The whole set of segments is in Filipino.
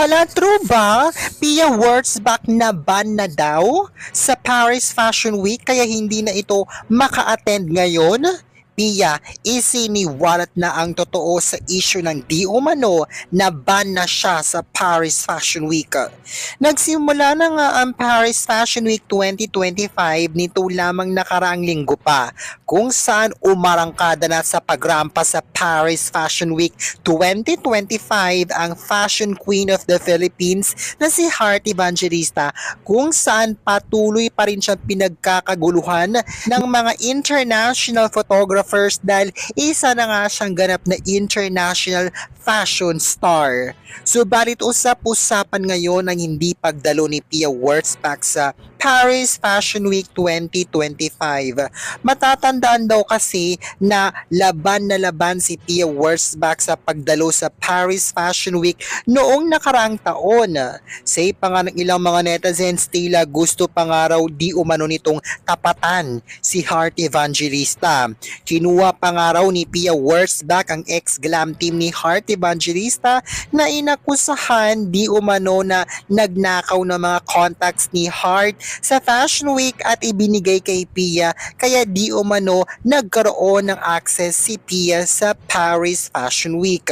Hala, true ba? Pia Wurzbach na ban na daw sa Paris Fashion Week kaya hindi na ito maka-attend ngayon? Pia, isiniwalat na ang totoo sa issue ng di umano na ban na siya sa Paris Fashion Week. Nagsimula na nga ang Paris Fashion Week 2025 nito lamang nakaraang linggo pa kung saan umarangkada na sa pagrampa sa Paris Fashion Week 2025 ang Fashion Queen of the Philippines na si Heart Evangelista kung saan patuloy pa rin siyang pinagkakaguluhan ng mga international photographers dahil isa na nga siyang ganap na international fashion star. Subalit usap-usapan ngayon ang hindi pagdalo ni Pia Wurzbach sa Paris Fashion Week 2025. Matatandaan daw kasi na laban na laban si Pia Wurzbach sa pagdalo sa Paris Fashion Week noong nakaraang taon. Say pa nga ng ilang mga netizens tila gusto pa nga raw di umano nitong tapatan si Heart Evangelista. Kinuha pa nga raw ni Pia Wurzbach ang ex-glam team ni Heart Evangelista na inakusahan di umano na nagnakaw ng mga contacts ni Heart sa Fashion Week at ibinigay kay Pia kaya di umano nagkaroon ng access si Pia sa Paris Fashion Week.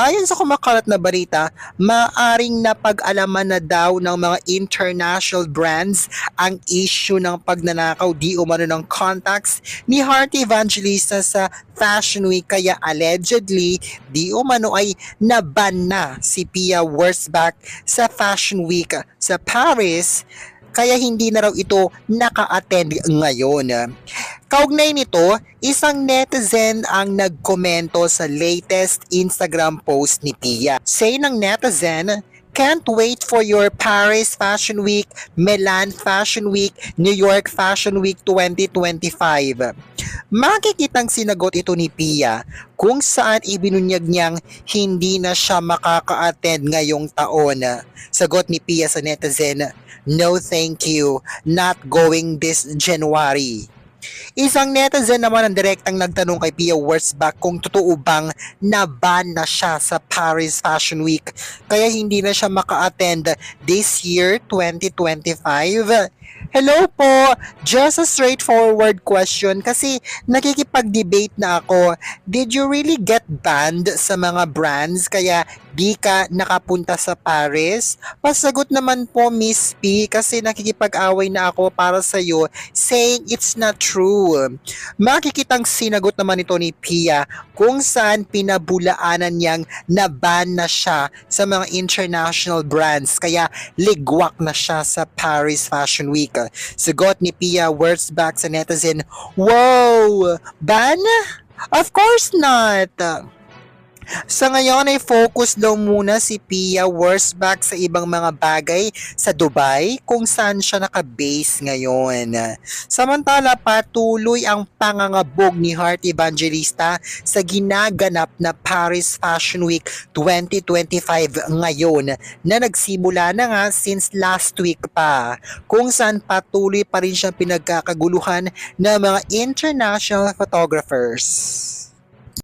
Ayon sa kumakalat na balita, maaring napag-alaman na daw ng mga international brands ang issue ng pagnanakaw di umano ng contacts ni Heart Evangelista sa Fashion Week kaya allegedly di umano ay naban na si Pia Wurzbach sa Fashion Week sa Paris kaya hindi na raw ito naka-attend ngayon. Kaugnay nito, isang netizen ang nagkomento sa latest Instagram post ni Pia. Say ng netizen, Can't wait for your Paris Fashion Week, Milan Fashion Week, New York Fashion Week 2025. Makikitang sinagot ito ni Pia kung saan ibinunyag niyang hindi na siya makaka-attend ngayong taon. Sagot ni Pia sa netizen, No thank you, not going this January. Isang netizen naman ang direktang nagtanong kay Pia Wurzbach kung totoo bang naban na siya sa Paris Fashion Week kaya hindi na siya maka-attend this year 2025. Hello po! Just a straightforward question kasi nakikipag-debate na ako. Did you really get banned sa mga brands kaya di ka nakapunta sa Paris? Pasagot naman po Miss P kasi nakikipag-away na ako para sa iyo saying it's not true. Makikitang sinagot naman ito ni Pia kung saan pinabulaanan niyang naban na siya sa mga international brands kaya ligwak na siya sa Paris Fashion Week. Sagot ni Pia Wurzbach sa netizen, Wow! Ban? Of course not! Sa ngayon ay focus daw muna si Pia Wurzbach sa ibang mga bagay sa Dubai kung saan siya nakabase ngayon. Samantala patuloy ang pangangabog ni Heart Evangelista sa ginaganap na Paris Fashion Week 2025 ngayon na nagsimula na nga since last week pa kung saan patuloy pa rin siyang pinagkakaguluhan ng mga international photographers.